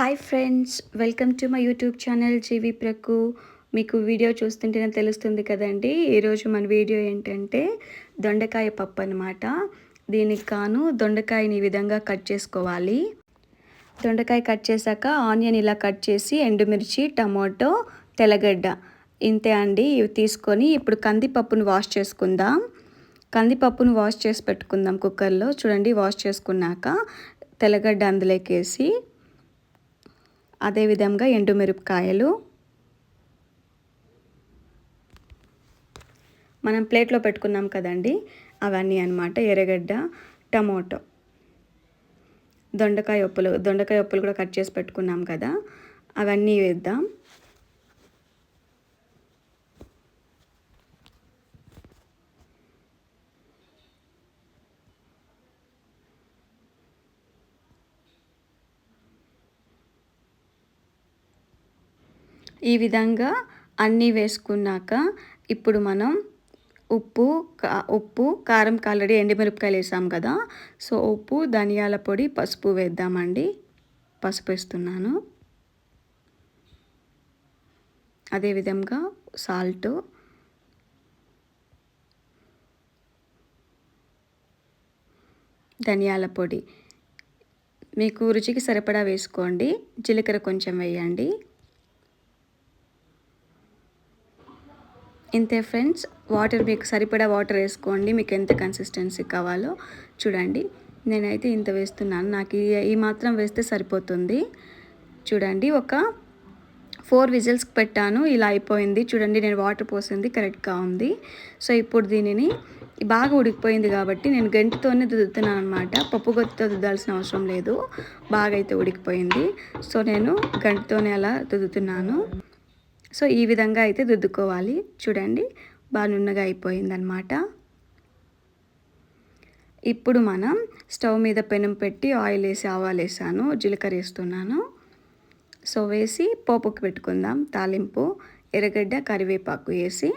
Hi friends welcome to my YouTube channel జీవి ప్రకు. మీకు video చూస్తుంటేనే తెలుస్తుంది కదండి ఈరోజు మన వీడియో ఏంటంటే దొండకాయ పప్పు అనమాట దీనికి కాను దొండకాయని ఈ విధంగా కట్ చేసుకోవాలి. దొండకాయ కట్ చేశాక ఆనియన్ ఇలా కట్ చేసి ఎండుమిర్చి టమాటో తెల్లగడ్డ ఇంతే అండి. ఇవి తీసుకొని ఇప్పుడు కందిపప్పును వాష్ చేసుకుందాం. కందిపప్పును వాష్ చేసి పెట్టుకుందాం కుక్కర్లో. చూడండి వాష్ చేసుకున్నాక తెల్లగడ్డ అందులోకి వేసి అదేవిధంగా ఎండుమిరపకాయలు. మనం ప్లేట్లో పెట్టుకున్నాం కదండి అవన్నీ అనమాట ఎర్రగడ్డ టమోటో. దొండకాయ ఉప్పులు దొండకాయ ఉప్పులు కూడా కట్ చేసి పెట్టుకున్నాం కదా అవన్నీ వేద్దాం. ఈ విధంగా అన్నీ వేసుకున్నాక ఇప్పుడు మనం ఉప్పు ఉప్పు కారం కాలడి ఎండిమిరపకాయలు వేసాం కదా. సో ఉప్పు ధనియాల పొడి పసుపు వేద్దామండి. పసుపు వేస్తున్నాను. అదేవిధంగా సాల్ట్. ధనియాల పొడి. మీకు రుచికి సరిపడా వేసుకోండి. జీలకర్ర కొంచెం వేయండి. ఇంతే ఫ్రెండ్స్ వాటర్ మీకు సరిపడా వాటర్ వేసుకోండి మీకు ఎంత కన్సిస్టెన్సీ కావాలో చూడండి. నేనైతే ఇంత వేస్తున్నాను నాకు ఈ మాత్రం వేస్తే సరిపోతుంది. చూడండి ఒక ఫోర్ విజిల్స్ పెట్టాను ఇలా అయిపోయింది. చూడండి నేను వాటర్ పోసింది కరెక్ట్గా ఉంది. సో ఇప్పుడు దీనిని బాగా ఉడికిపోయింది కాబట్టి నేను గంటితోనే దుద్దుతున్నాను అనమాట పప్పు గొత్తితో దుద్దాల్సిన అవసరం లేదు బాగా అయితే ఉడికిపోయింది. సో నేను గంటితోనే అలా దుద్దుతున్నాను సో ఈ విధంగా అయితే దుద్దుకోవాలి చూడండి బాగా నున్నగా అయిపోయిందనమాట ఇప్పుడు మనం స్టవ్ మీద పెనం పెట్టి ఆయిల్ వేసి ఆవాలు వేసాను జీలకర్ర వేస్తున్నాను. సో వేసి పోపుకి పెట్టుకుందాం. తాలింపు ఎర్రగడ్డ కరివేపాకు వేసి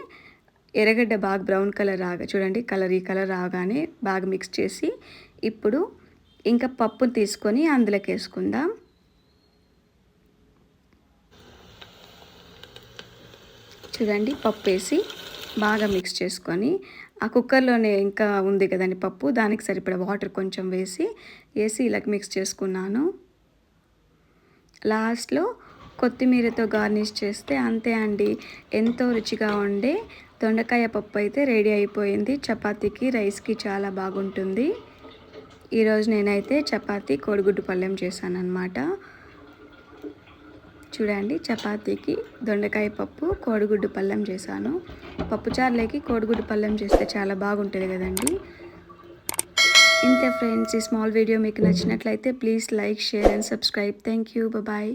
ఎర్రగడ్డ బాగా బ్రౌన్ కలర్ రాగా చూడండి కలర్ ఈ కలర్ రాగానే బాగా మిక్స్ చేసి ఇప్పుడు ఇంకా పప్పును తీసుకొని అందులోకి వేసుకుందాం. చూడండి పప్పు వేసి బాగా మిక్స్ చేసుకొని ఆ కుక్కర్లోనే ఇంకా ఉంది కదండి పప్పు దానికి సరిపడా వాటర్ కొంచెం వేసి వేసి ఇలా మిక్స్ చేసుకున్నాను. లాస్ట్లో కొత్తిమీరతో గార్నిష్ చేస్తే అంతే అండి. ఎంతో రుచిగా ఉండే దొండకాయ పప్పు అయితే రెడీ అయిపోయింది. చపాతీకి రైస్కి చాలా బాగుంటుంది. ఈరోజు నేనైతే చపాతీ కోడిగుడ్డు పళ్ళెం చేశాను అనమాట చూడండి చపాతీకి దొండకాయ పప్పు కోడిగుడ్డు పళ్ళెం చేశాను. పప్పుచారులోకి కోడిగుడ్డు పళ్ళెం చేస్తే చాలా బాగుంటుంది కదండి. ఇంతే ఫ్రెండ్స్ ఈ స్మాల్ వీడియో మీకు నచ్చినట్లయితే please like share and subscribe thank you bye